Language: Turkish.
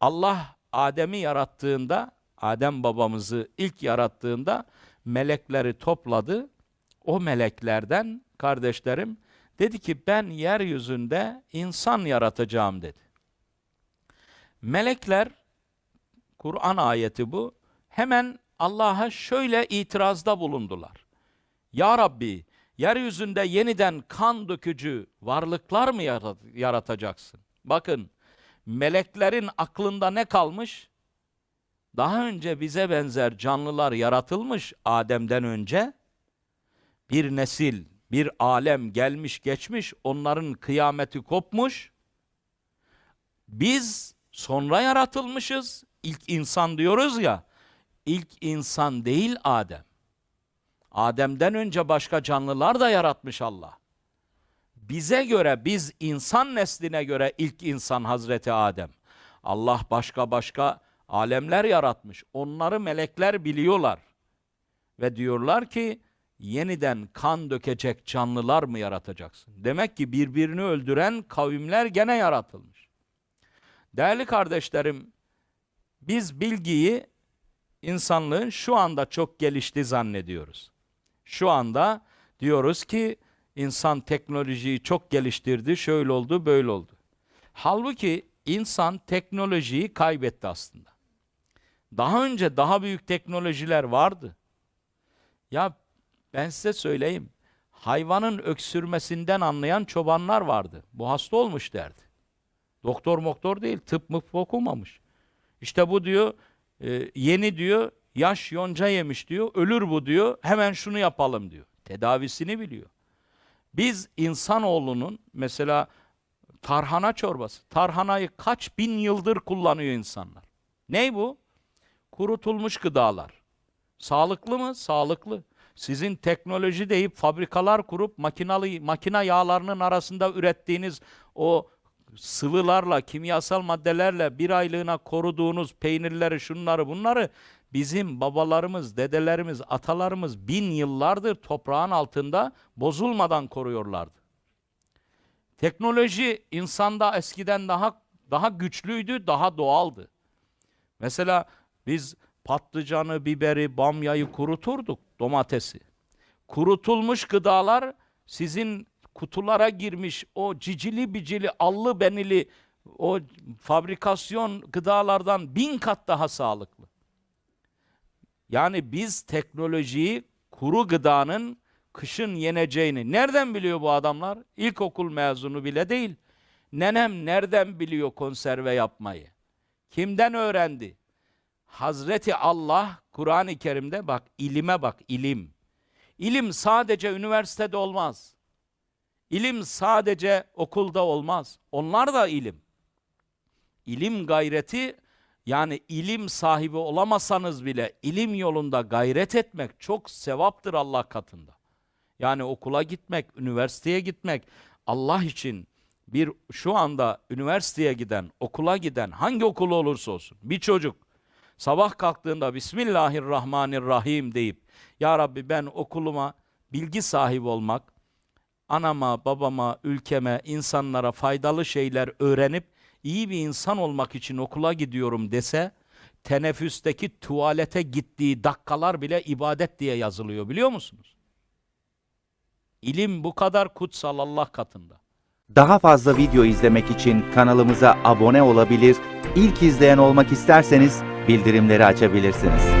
Allah Adem'i yarattığında, Adem babamızı ilk yarattığında melekleri topladı. O meleklerden kardeşlerim dedi ki ben yeryüzünde insan yaratacağım dedi. Melekler Kur'an ayeti bu. Hemen Allah'a şöyle itirazda bulundular. Ya Rabbi, yeryüzünde yeniden kan dökücü varlıklar mı yarat- yaratacaksın? Bakın, meleklerin aklında ne kalmış? Daha önce bize benzer canlılar yaratılmış Adem'den önce. Bir nesil, bir alem gelmiş geçmiş, onların kıyameti kopmuş. Biz sonra yaratılmışız. İlk insan diyoruz ya. İlk insan değil Adem. Adem'den önce başka canlılar da yaratmış Allah. Bize göre biz insan nesline göre ilk insan Hazreti Adem. Allah başka başka alemler yaratmış. Onları melekler biliyorlar. Ve diyorlar ki yeniden kan dökecek canlılar mı yaratacaksın? Demek ki birbirini öldüren kavimler gene yaratılmış. Değerli kardeşlerim, biz bilgiyi insanlığın şu anda çok gelişti zannediyoruz. Şu anda diyoruz ki insan teknolojiyi çok geliştirdi, şöyle oldu, böyle oldu. Halbuki insan teknolojiyi kaybetti aslında. Daha önce daha büyük teknolojiler vardı. Ya ben size söyleyeyim. Hayvanın öksürmesinden anlayan çobanlar vardı. Bu hasta olmuş derdi. Doktor moktor değil, tıp mıp okumamış. İşte bu diyor, e, yeni diyor, yaş yonca yemiş diyor, ölür bu diyor, hemen şunu yapalım diyor. Tedavisini biliyor. Biz insanoğlunun mesela tarhana çorbası, tarhanayı kaç bin yıldır kullanıyor insanlar. Ney bu? Kurutulmuş gıdalar. Sağlıklı mı? Sağlıklı. Sizin teknoloji deyip fabrikalar kurup makinalı makina yağlarının arasında ürettiğiniz o sıvılarla, kimyasal maddelerle bir aylığına koruduğunuz peynirleri, şunları, bunları bizim babalarımız, dedelerimiz, atalarımız bin yıllardır toprağın altında bozulmadan koruyorlardı. Teknoloji insanda eskiden daha daha güçlüydü, daha doğaldı. Mesela biz patlıcanı, biberi, bamyayı kuruturduk, domatesi. Kurutulmuş gıdalar sizin kutulara girmiş o cicili bicili, allı benili o fabrikasyon gıdalardan bin kat daha sağlıklı. Yani biz teknolojiyi kuru gıdanın kışın yeneceğini nereden biliyor bu adamlar? İlkokul mezunu bile değil. Nenem nereden biliyor konserve yapmayı? Kimden öğrendi? Hazreti Allah Kur'an-ı Kerim'de bak ilime bak ilim. İlim sadece üniversitede olmaz. İlim sadece okulda olmaz. Onlar da ilim. İlim gayreti yani ilim sahibi olamasanız bile ilim yolunda gayret etmek çok sevaptır Allah katında. Yani okula gitmek, üniversiteye gitmek Allah için bir şu anda üniversiteye giden, okula giden hangi okul olursa olsun bir çocuk sabah kalktığında Bismillahirrahmanirrahim deyip Ya Rabbi ben okuluma bilgi sahibi olmak, anama, babama, ülkeme, insanlara faydalı şeyler öğrenip iyi bir insan olmak için okula gidiyorum dese teneffüsteki tuvalete gittiği dakikalar bile ibadet diye yazılıyor biliyor musunuz? İlim bu kadar kutsal Allah katında. Daha fazla video izlemek için kanalımıza abone olabilir, ilk izleyen olmak isterseniz bildirimleri açabilirsiniz.